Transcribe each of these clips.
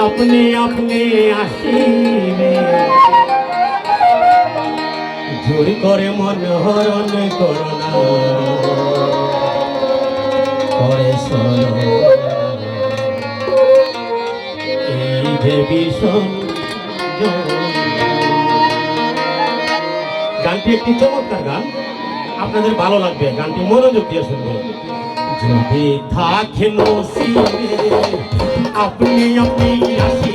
अपने अपने আসিবে জোর করে মনোহরণ করোনা করে সরণ এই দেবী গানটি একটি চমৎকার গান। আপনাদের ভালো লাগবে গানটি মনোযোগ দিয়ে শুনবে যদি থাকেন আপনি আপনি আসি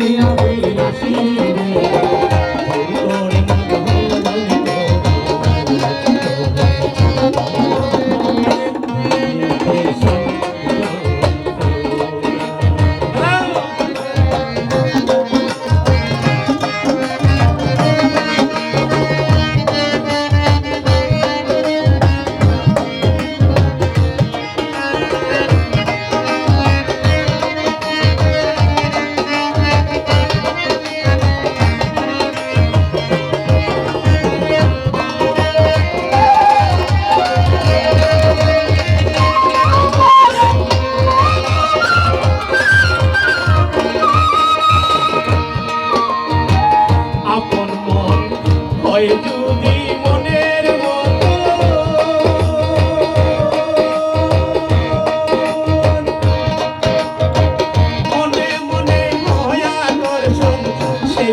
Yeah. হয় যদি মনের মতো মনে মনে মায়া দর্শন সেই